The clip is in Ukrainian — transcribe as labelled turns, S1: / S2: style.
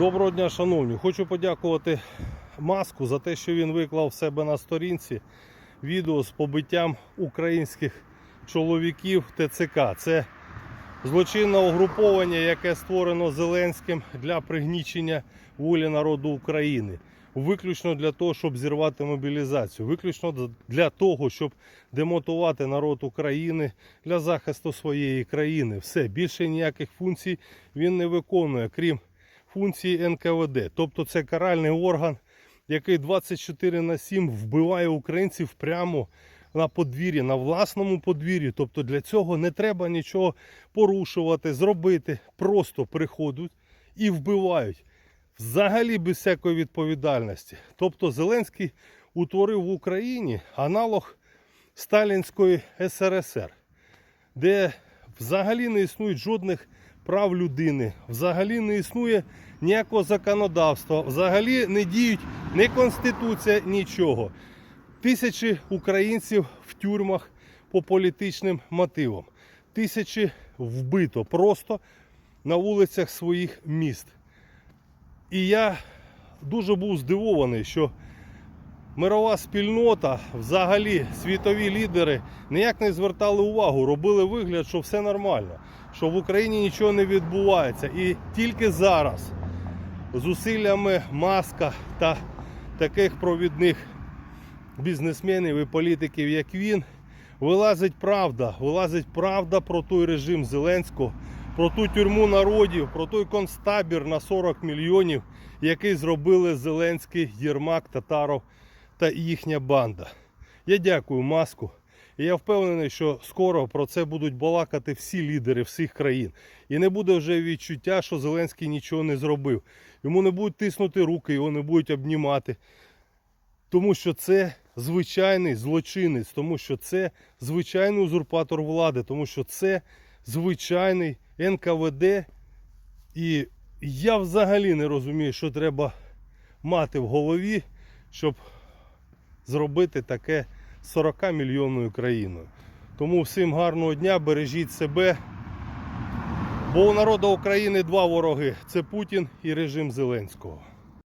S1: Доброго дня, шановні. Хочу подякувати Маску за те, що він виклав в себе на сторінці відео з побиттям українських чоловіків ТЦК. Це злочинне угруповання, яке створено Зеленським для пригнічення волі народу України. Виключно для того, щоб зірвати мобілізацію, виключно для того, щоб демотувати народ України для захисту своєї країни. Все більше ніяких функцій він не виконує, крім функції НКВД. Тобто це каральний орган, який 24 на 7 вбиває українців прямо на подвір'ї, на власному подвір'ї. Тобто для цього не треба нічого порушувати, зробити. Просто приходять і вбивають. Взагалі без всякої відповідальності. Тобто Зеленський утворив в Україні аналог Сталінської СРСР, де взагалі не існує жодних прав людини, взагалі не існує ніякого законодавства, взагалі не діють ні конституція, нічого. Тисячі українців в тюрмах по політичним мотивам. Тисячі вбито просто на вулицях своїх міст. І я дуже був здивований, що мирова спільнота, взагалі світові лідери ніяк не звертали увагу, робили вигляд, що все нормально, що в Україні нічого не відбувається. І тільки зараз зусиллями маска та таких провідних бізнесменів і політиків, як він, вилазить правда. Вилазить правда про той режим Зеленського, про ту тюрму народів, про той концтабір на 40 мільйонів, який зробили Зеленський, Єрмак, Татаров та їхня банда. Я дякую маску. І я впевнений, що скоро про це будуть балакати всі лідери всіх країн. І не буде вже відчуття, що Зеленський нічого не зробив. Йому не будуть тиснути руки, його не будуть обнімати. Тому що це звичайний злочинець, тому що це звичайний узурпатор влади, тому що це звичайний НКВД. І я взагалі не розумію, що треба мати в голові, щоб зробити таке 40 мільйонною країною. Тому всім гарного дня, бережіть себе. Бо у народу України два вороги це Путін і режим Зеленського.